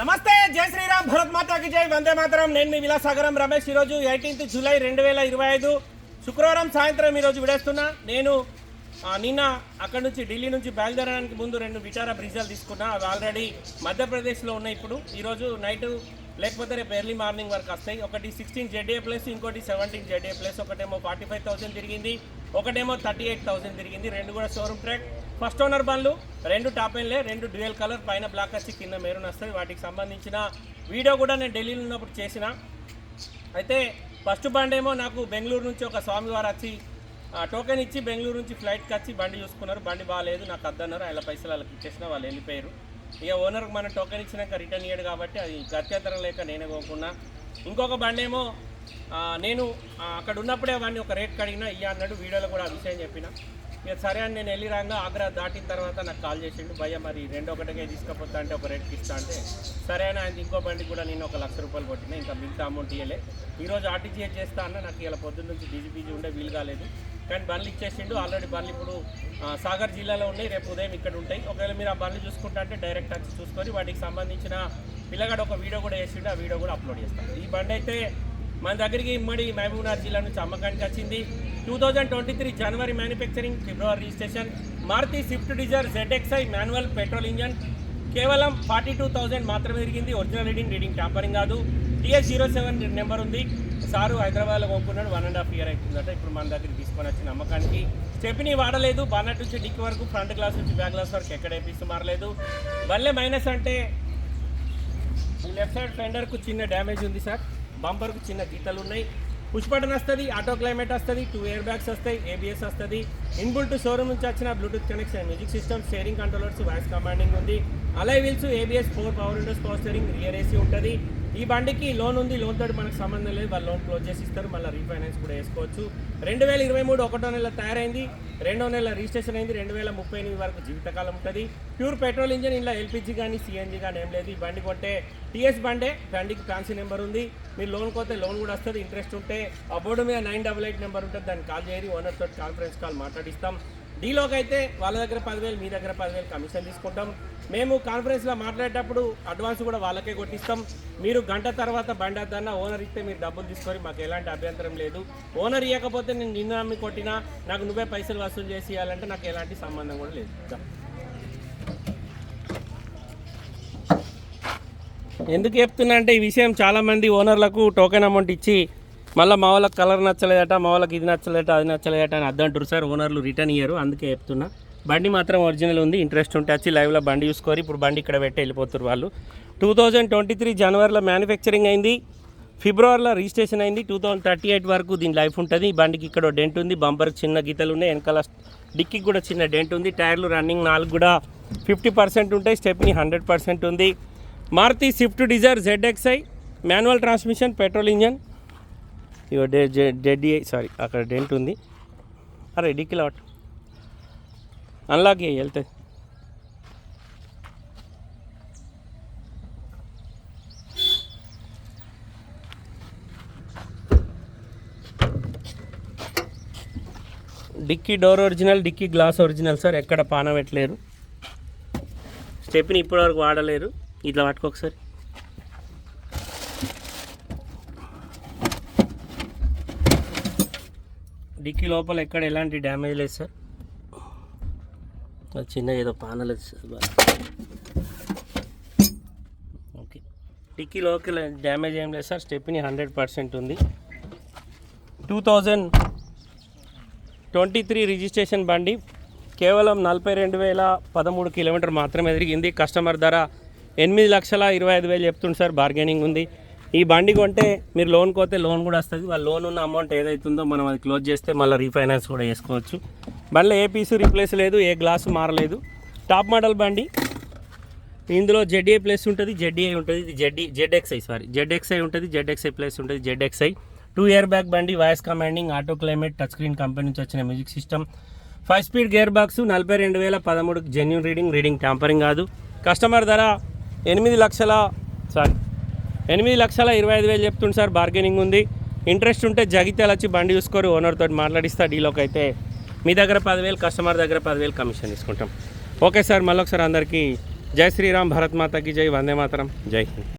నమస్తే జై శ్రీరామ్ భరత్ మాతాకి జై వందే మాతరం. నేను మీ విలాసాగరం రమేష్. ఈరోజు ఎయిటీన్త్ జూలై రెండు వేల ఇరవై ఐదు శుక్రవారం సాయంత్రం ఈరోజు విడేస్తున్నా. నేను నిన్న అక్కడ నుంచి ఢిల్లీ నుంచి బయలుదేరడానికి ముందు రెండు విచార బ్రిజాలు తీసుకున్నా. అవి ఆల్రెడీ మధ్యప్రదేశ్లో ఉన్నాయి ఇప్పుడు. ఈరోజు నైట్ లేకపోతే రేపు ఎర్లీ మార్నింగ్ వరకు వస్తాయి. ఒకటి సిక్స్టీన్ జెడ్ఏ ప్లస్ ఇంకోటి సెవెంటీన్ జెడ్ఏ ప్లస్ ఒకటేమో ఫార్టీ ఫైవ్ థౌసండ్ తిరిగింది. ఒకటేమో థర్టీ ఎయిట్ థౌసండ్ తిరిగింది. రెండు కూడా షోరూమ్ ట్రాక్ ఫస్ట్ ఓనర్ బండ్లు రెండు టాప్ ఎండ్లే రెండు డ్యూయల్ కలర్ పైన బ్లాక్ వచ్చి కింద మెరూన్ వస్తుంది. వాటికి సంబంధించిన వీడియో కూడా నేను ఢిల్లీలో ఉన్నప్పుడు చేసిన. అయితే ఫస్ట్ బండి ఏమో నాకు బెంగళూరు నుంచి ఒక స్వామివారు వచ్చి టోకెన్ ఇచ్చి బెంగళూరు నుంచి ఫ్లైట్కి వచ్చి బండి చూసుకున్నారు. బండి బాగాలేదు నాకు అద్దన్నారు. ఆయన పైసలు వాళ్ళకి ఇచ్చేసిన వాళ్ళు వెళ్ళిపోయారు. ఇక ఓనర్కి మనం టోకెన్ ఇచ్చినాక రిటర్న్ ఇయ్యాడు కాబట్టి అది గత్యంతరం లేక నేనే పోకుండా. ఇంకొక బండి ఏమో నేను అక్కడ ఉన్నప్పుడే వాడిని ఒక రేట్ కడిగినా ఇయ్య అన్నాడు. వీడియోలో కూడా ఆ విషయం చెప్పిన. ఇక సరే అని నేను వెళ్ళి రాగా ఆగ్రా దాటిన తర్వాత నాకు కాల్ చేసిండు భయ్య మరి రెండు ఒకటికే తీసుకపోతా అంటే ఒక రేట్కి ఇస్తా అంటే సరే అని ఆయన ఇంకో బండి కూడా నేను ఒక లక్ష రూపాయలు కొట్టిన ఇంకా మిగతా అమౌంట్ ఇవ్వలే ఈరోజు ఆర్టీజీఎస్ చేస్తా అన్న నాకు ఇలా పొద్దున్న నుంచి బిజీ బిజీ ఉండే వీలు కాలేదు. కానీ బండ్లు ఇచ్చేసిండు ఆల్రెడీ బండ్లు ఇప్పుడు సాగర్ జిల్లాలో ఉన్నాయి రేపు ఉదయం ఇక్కడ ఉంటాయి. ఒకవేళ మీరు ఆ బండ్లు చూసుకుంటా అంటే డైరెక్ట్ వచ్చి చూసుకొని వాటికి సంబంధించిన పిల్లగాడు ఒక వీడియో కూడా వేసిండు ఆ వీడియో కూడా అప్లోడ్ చేస్తాను. ఈ బండి అయితే మన దగ్గరికి ఇమ్మడి మహబూబ్నగర్ జిల్లా నుంచి అమ్మకానికి వచ్చింది. Two thousand twenty three January manufacturing February registration Maruti Swift Dzire ZXI manual petrol engine కేవలం ఫార్టీ టూ థౌజండ్ మాత్రమే తిరిగింది. ఒరిజినల్ రీడింగ్ రీడింగ్ ట్యాంపరింగ్ కాదు. టీఎస్ జీరో సెవెన్ నెంబర్ ఉంది. సారు హైదరాబాద్లో కొనుక్కున్నాడు. వన్ అండ్ హాఫ్ ఇయర్ అవుతుందట. ఇప్పుడు మన దగ్గర తీసుకొని వచ్చిన అమ్మకానికి. చెప్పిన వాడలేదు. బాన్నట్ నుంచి డిక్కి వరకు ఫ్రంట్ గ్లాస్ నుంచి బ్యాక్ గ్లాస్ వరకు ఎక్కడ వేపిస్తూ మారలేదు. వల్లే మైనస్ అంటే లెఫ్ట్ సైడ్ ఫెండర్కు చిన్న డ్యామేజ్ ఉంది సార్. బంపర్కు చిన్న గీతలు ఉన్నాయి పుష్ బటన్ వస్తుంది ఆటో క్లైమేట్ వస్తుంది టూ ఇయర్ బ్యాగ్స్ వస్తాయి ఏబిఎస్ వస్తుంది. ఇన్బుల్ టు షోరూమ్ నుంచి వచ్చిన Bluetooth connection music system steering controllers voice commanding ఉంది. Alloy wheels ABS four power windows power steering rear AC ఉంటుంది. ఈ బండికి లోన్ ఉంది లోన్ తోటి మనకు సంబంధం లేదు వాళ్ళు లోన్ క్లోజ్ చేసి ఇస్తారు మళ్ళీ రీఫైనాన్స్ కూడా వేసుకోవచ్చు రెండు వేల ఇరవై మూడు ఒకటో నెల తయారైంది రెండో నెల రిజిస్ట్రేషన్ అయింది రెండు వేల ముప్పై ఎనిమిది వరకు జీవితకాలం ఉంటుంది. ప్యూర్ పెట్రోల్ ఇంజన్ ఇలా ఎల్పిజి కానీ సిఎన్జి కానీ ఏం లేదు. ఈ బండి కొంటే టీఎస్ బండే బండికి ఫ్యాన్సీ నెంబర్ ఉంది. మీరు లోన్ కొత్తే లోన్ కూడా వస్తుంది ఇంట్రెస్ట్ ఉంటే ఆ బోర్డు మీద నైన్ డబల్ ఎయిట్ నెంబర్ ఉంటుంది దాన్ని కాల్ చేయరు ఓనర్ తోటి కాన్ఫరెన్స్ కాల్ మాట్లాడిస్తాం. డీలోకి అయితే వాళ్ళ దగ్గర పదివేలు మీ దగ్గర పదివేలు కమిషన్ తీసుకుంటాం. మేము కాన్ఫరెన్స్లో మాట్లాడేటప్పుడు అడ్వాన్స్ కూడా వాళ్ళకే కొట్టిస్తాం. మీరు గంట తర్వాత బండి అద్దన్న ఓనర్ ఇస్తే మీరు డబ్బులు తీసుకొని మాకు ఎలాంటి అభ్యంతరం లేదు. ఓనర్ ఇవ్వకపోతే నేను నిన్న అమ్మి కొట్టినా నాకు నువ్వే పైసలు వసూలు చేసి ఇవ్వాలంటే నాకు ఎలాంటి సంబంధం కూడా లేదు. ఎందుకు చెప్తున్నా అంటే ఈ విషయం చాలామంది ఓనర్లకు టోకెన్ అమౌంట్ ఇచ్చి మళ్ళీ మా వాళ్ళకి కలర్ నచ్చలేదట మా వాళ్ళకి ఇది నచ్చలేట అది నచ్చలేదట అని అద్దంటారు సార్. ఓనర్లు రిటర్న్ ఇయ్యరు అందుకే చెప్తున్నా. బండి మాత్రం ఒరిజినల్ ఉంది ఇంట్రెస్ట్ ఉంటే వచ్చి లైవ్లో బండి చూసుకొని ఇప్పుడు బండి ఇక్కడ పెట్టి వెళ్ళిపోతారు వాళ్ళు. టూ థౌజండ్ ట్వంటీ త్రీ జనవరిలో మ్యానుఫ్యాక్చరింగ్ అయింది ఫిబ్రవరిలో రిజిస్ట్రేషన్ అయింది టూ థౌజండ్ థర్టీ ఎయిట్ వరకు దీని లైఫ్ ఉంటుంది. ఈ బండికి ఇక్కడ డెంట్ ఉంది బంపర్ చిన్న గీతలు ఉన్నాయి వెనకాల డిక్కి కూడా చిన్న డెంట్ ఉంది. టైర్లు రన్నింగ్ నాలుగు కూడా ఫిఫ్టీ పర్సెంట్ ఉంటాయి స్టెప్ని హండ్రెడ్ పర్సెంట్ ఉంది. Maruti Swift Dzire ZXI manual transmission petrol engine ఇక డే సారీ అక్కడ డెంట్ ఉంది. అరే డిక్కిలో అటు అన్లాక్ చేయి వెళ్తుంది dickey door original dickey glass original sir. ఎక్కడ పాన పెట్టలేరు. స్టెప్ని ఇప్పటివరకు వాడలేరు. ఇట్లా పట్టుకోకసారి డిక్కీ లోపల ఎక్కడ ఎలాంటి డ్యామేజ్ లేదు సార్. చిన్న ఏదో పానలేదు సార్. ఓకే. డిక్కీ లోపల డ్యామేజ్ ఏం లేదు సార్. స్టెప్ని హండ్రెడ్ పర్సెంట్ ఉంది. Two thousand twenty three registration బండి కేవలం నలభై రెండు వేల పదమూడు కిలోమీటర్ మాత్రమే తిరిగింది. కస్టమర్ ధర ఎనిమిది లక్షల ఇరవై ఐదు వేలు చెప్తుంది సార్. బార్గెనింగ్ ఉంది. ఈ బండి కొంటే మీరు లోన్ కోతే లోన్ కూడా వస్తుంది. వాళ్ళ లోన్ ఉన్న అమౌంట్ ఏదైతుందో మనం అది క్లోజ్ చేస్తే మళ్ళీ రీఫైనాన్స్ కూడా చేసుకోవచ్చు. బండిలో ఏ పీసు రీప్లేస్ లేదు ఏ గ్లాసు మారలేదు. టాప్ మోడల్ బండి. ఇందులో జెడ్ఏ ప్లస్ ఉంటుంది జెడ్ఏ ఉంటుంది ఇది జెడ్డి జెడ్ఎక్స్ఐ సారీ జెడ్ఎక్స్ఐ ఉంటుంది జెడ్ఎక్స్ఐ ప్లస్ ఉంటుంది జెడ్ఎక్స్ఐ టూ ఇయర్ బ్యాక్ బండి voice commanding auto climate touch screen company నుంచి వచ్చిన music system five speed gear box నలభై రెండు వేల పదమూడు జెన్యున్ రీడింగ్ రీడింగ్ ట్యాంపరింగ్ కాదు. కస్టమర్ ధర ఎనిమిది లక్షల సారీ ఎనిమిది లక్షల ఇరవై ఐదు వేలు చెప్తుంది సార్ బార్గెనింగ్ ఉంది. ఇంట్రెస్ట్ ఉంటే జగిత్యాల వచ్చి బండి చూసుకొని ఓనర్తో మాట్లాడిస్తా డీలోకి అయితే. మీ దగ్గర పదివేలు కస్టమర్ దగ్గర పదివేలు కమిషన్ తీసుకుంటాం. ఓకే సార్ మళ్ళొకసారి అందరికీ జై శ్రీరామ్ భరత్ మాతకి జై వందే మాతరం. జై హింద్.